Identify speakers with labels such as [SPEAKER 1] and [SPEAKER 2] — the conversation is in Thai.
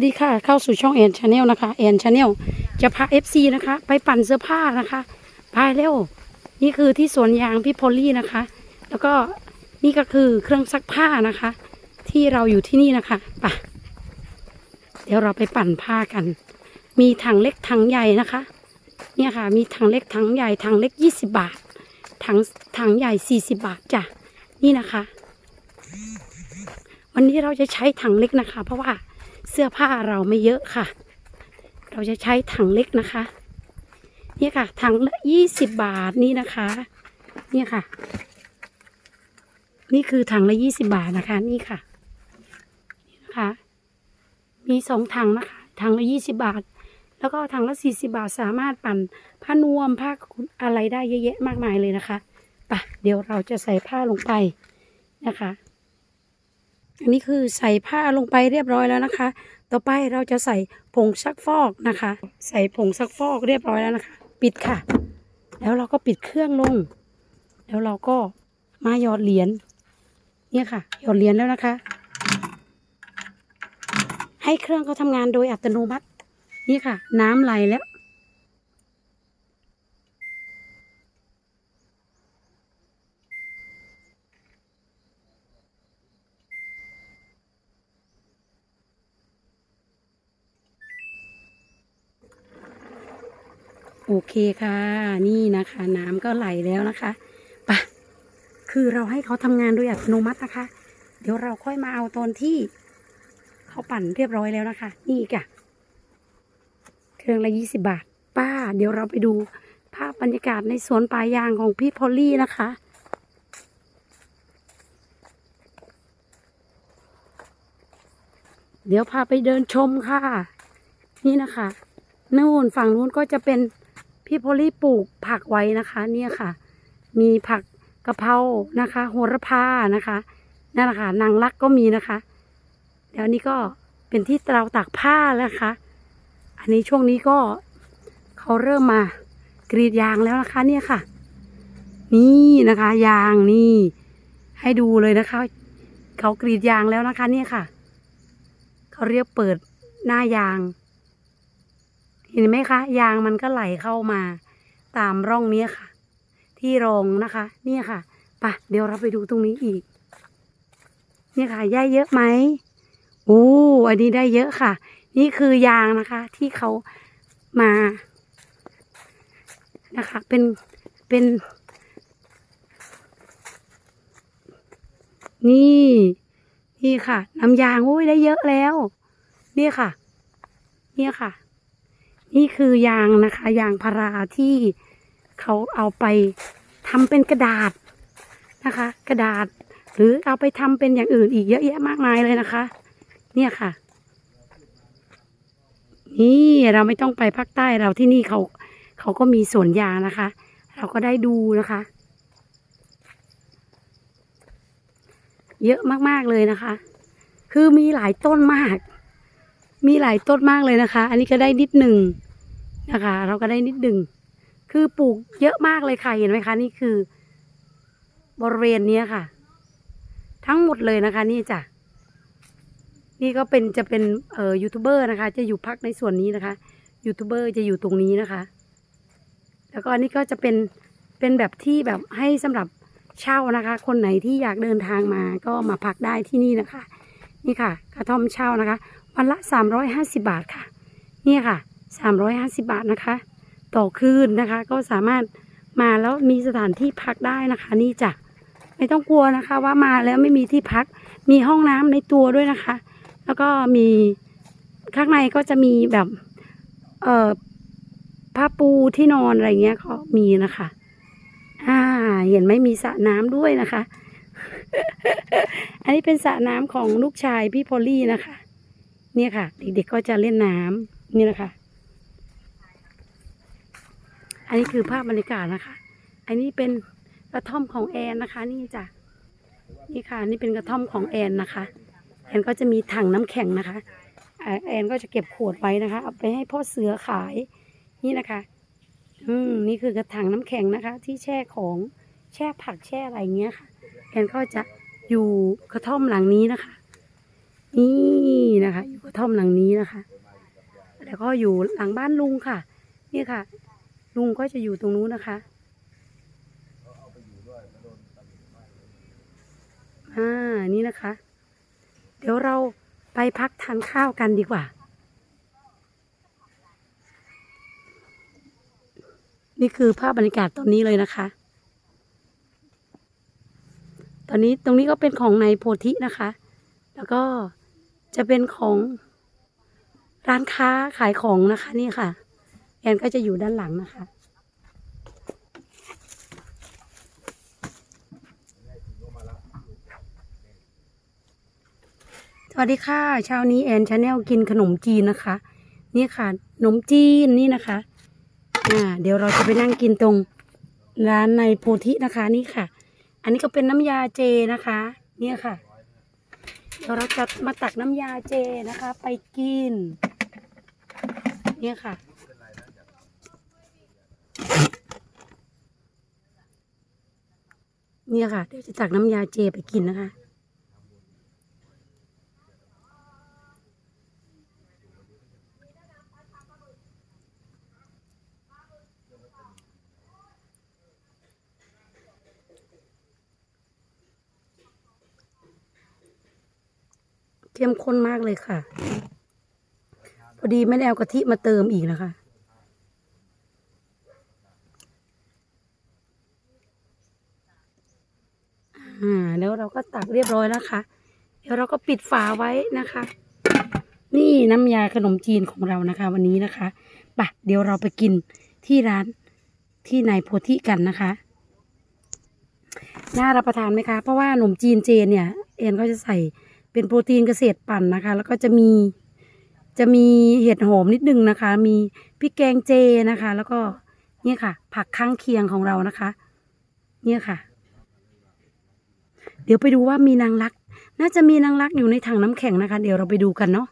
[SPEAKER 1] วัสดีค่ะเข้าสู่ช่องแอนชาแนลนะคะแอนชาแนลจะพา FC นะคะ ไปปั่นเสื้อผ้านะคะพายเร็วนี่คือที่สวนยางพี่พอลลี่นะคะ แล้วก็นี่ก็คือเครื่องซักผ้านะคะ ที่เราอยู่ที่นี่นะคะปะเดี๋ยวเราไปปั่นผ้ากัน มีถังเล็กถังใหญ่นะคะ เนี่ยค่ะ มีถังเล็กถังใหญ่ถังเล็ก20บาทถังถังใหญ่40บาทจ้ะนี่นะคะ วันนี้เราจะใช้ถังเล็กนะคะ เพราะว่า เสื้อผ้าเราไม่เยอะค่ะ เราจะใช้ถังเล็กนะคะ เนี่ยค่ะ ถังละยี่สิบบาทนี่นะคะ เนี่ยค่ะ นี่คือถังละยี่สิบาทนะคะ นี่ค่ะนี่นะคะ มีสองถังนะคะ ถังละยี่สิบาท แล้วก็ถังละสี่สิบาทสามารถปั่นผ้านวมผ้าอะไรได้เยอะแยะมากมายเลยนะคะปะเดี๋ยวเราจะใส่ผ้าลงไปนะคะ อันนี้คือใส่ผ้าลงไปเรียบร้อยแล้วนะคะ ต่อไปเราจะใส่ผงซักฟอกนะคะ ใส่ผงซักฟอกเรียบร้อยแล้วนะคะ ปิดค่ะ แล้วเราก็ปิดเครื่องลง แล้วเราก็มาหยอดเหรียญเนี่ยค่ะ หยอดเหรียญแล้วนะคะ ให้เครื่องเขาทำงานโดยอัตโนมัติ นี่ค่ะ น้ำไหลแล้ว โอเคค่ะ นี่นะคะ น้ำก็ไหลแล้วนะคะปะคือเราให้เขาทำงานโดยอัตโนมัตินะคะ เดี๋ยวเราค่อยมาเอาตอนที่เขาปั่นเรียบร้อยแล้วนะคะ นี่ค่ะเครื่องละยี่สิบาท ป้า เดี๋ยวเราไปดูภาพบรรยากาศในสวนป่ายางของพี่พอลลี่นะคะเดี๋ยวพาไปเดินชมค่ะ นี่นะคะนู่นฝั่งนู้นก็จะเป็น พี่โพลี่ปลูกผักไว้นะคะ เนี่ยค่ะ มีผักกะเพรานะคะ โหระพานะคะนั่นแหละค่ะนางรักก็มีนะคะเดี๋ยวนี้ก็เป็นที่เราตากผ้าแล้วนะคะ อันนี้ช่วงนี้ก็เขาเริ่มมากรีดยางแล้วนะคะ เนี่ยค่ะ นี่นะคะ ยางนี่ ให้ดูเลยนะคะเขากรีดยางแล้วนะคะ เนี่ยค่ะเขาเรียกเปิดหน้ายาง เห็นไหมคะ ยางมันก็ไหลเข้ามาตามร่องนี้ค่ะ ที่รองนะคะ เนี่ยค่ะไปะเดี๋ยวเราไปดูตรงนี้อีก เนี่ยค่ะย่าเยอะไหมโอ้อันนี้ได้เยอะค่ะ นี่คือยางนะคะ ที่เขามานะคะ เป็นเป็นนี่นี่ค่ะ น้ำยางโอ้ยได้เยอะแล้ว นี่ค่ะ เนี่ยค่ะ นี่คือยางนะคะ ยางพาราที่เขาเอาไปทำเป็นกระดาษนะคะ กระดาษ หรือเอาไปทำเป็นอย่างอื่นอีกเยอะแยะมากมายเลยนะคะ เนี่ยค่ะ นี่เราไม่ต้องไปภาคใต้เราที่นี่เขาเขาก็มีสวนยางนะคะ เราก็ได้ดูนะคะ เยอะมากๆเลยนะคะ คือมีหลายต้นมาก มีหลายต้นมากเลยนะคะ อันนี้ก็ได้นิดหนึ่งนะคะ เราก็ได้นิดหนึ่งคือปลูกเยอะมากเลยค่ะเห็นไหมคะนี่คือ บริเวณนี้ค่ะ ทั้งหมดเลยนะคะ นี่จ้ะนี่ก็เป็นจะเป็นเอ่อยูทูบเบอร์นะคะ จะอยู่พักในส่วนนี้นะคะยูทูบเบอร์จะอยู่ตรงนี้นะคะ แล้วก็อันนี้ก็จะเป็นเป็นแบบที่แบบให้สำหรับเช่านะคะ คนไหนที่อยากเดินทางมาก็มาพักได้ที่นี่นะคะ นี่ค่ะ กระท่อมเช่านะคะ วันละ 350 บาทค่ะ นี่ค่ะ 350 บาทนะคะ ต่อคืนนะคะ ก็สามารถมาแล้วมีสถานที่พักได้นะคะ นี่จ้ะไม่ต้องกลัวนะคะว่ามาแล้วไม่มีที่พัก มีห้องน้ำในตัวด้วยนะคะ แล้วก็มีข้างในก็จะมีแบบ เอ่อผ้าปูที่นอนอะไรเงี้ยก็มีนะคะ อ่า เห็นไหมมีสระน้ำด้วยนะคะ อันนี้เป็นสระน้ำของลูกชายพี่พอลลี่นะคะ เนี่ยค่ะ เด็กๆก็จะเล่นน้ำนี่นะคะ อันนี้คือภาพบรรยากาศนะคะ อันนี้เป็นกระท่อมของแอนนะคะ นี่จ้ะนี่ค่ะ นี่เป็นกระท่อมของแอนนะคะ แอนก็จะมีถังน้ำแข็งนะคะ แอนก็จะเก็บขวดไว้นะคะ เอาไปให้พ่อเสือขาย นี่นะคะ อืมนี่คือกระถางน้ำแข็งนะคะ ที่แช่ของแช่ผักแช่อะไรเงี้ยค่ะ แอนก็จะอยู่กระท่อมหลังนี้นะคะ นี่นะคะ อยู่กระท่อมหลังนี้นะคะ แล้วก็อยู่หลังบ้านลุงค่ะนี่ค่ะ ลุงก็จะอยู่ตรงนู้นนะคะอ่านี่นะคะ เดี๋ยวเราไปพักทานข้าวกันดีกว่า นี่คือภาพบรรยากาศตอนนี้เลยนะคะ ตอนนี้ตรงนี้ก็เป็นของนายโพธินะคะ แล้วก็ จะเป็นของร้านค้าขายของนะคะนี่ค่ะแอนก็จะอยู่ด้านหลังนะคะ สวัสดีค่ะเช้านี้แอนชาแนลกินขนมจีนนะคะ นี่ค่ะขนมจีนนี่นะคะอ่าเดี๋ยวเราจะไปนั่งกินตรงร้านในโพธินะคะนี่ค่ะ อันนี้ก็เป็นน้ำยาเจนะคะ เนี่ยค่ะ เดี๋ยวเราจะมาตักน้ำยาเจนะคะ ไปกิน เนี่ยค่ะ เนี่ยค่ะ เดี๋ยวจะตักน้ำยาเจไปกินนะคะ เข้มข้นมากเลยค่ะ พอดีไม่ได้เอากะทิมาเติมอีกนะคะ อ่า แล้วเราก็ตักเรียบร้อยแล้วค่ะ เดี๋ยวเราก็ปิดฝาไว้นะคะ นี่น้ำยาขนมจีนของเรานะคะ วันนี้นะคะปะเดี๋ยวเราไปกินที่ร้านที่นายโพธิกันนะคะ น่ารับประทานไหมคะ เพราะว่าขนมจีนเจเนี่ย เอ็นก็จะใส่ เป็นโปรตีนเกษตรปั่นนะคะ แล้วก็จะมีจะมีเห็ดหอมนิดนึงนะคะ มีพริกแกงเจนะคะ แล้วก็เนี่ยค่ะ ผักข้างเคียงของเรานะคะ เนี่ยค่ะ เดี๋ยวไปดูว่ามีนางรัก น่าจะมีนางรักอยู่ในถังน้ำแข็งนะคะ เดี๋ยวเราไปดูกันเนาะ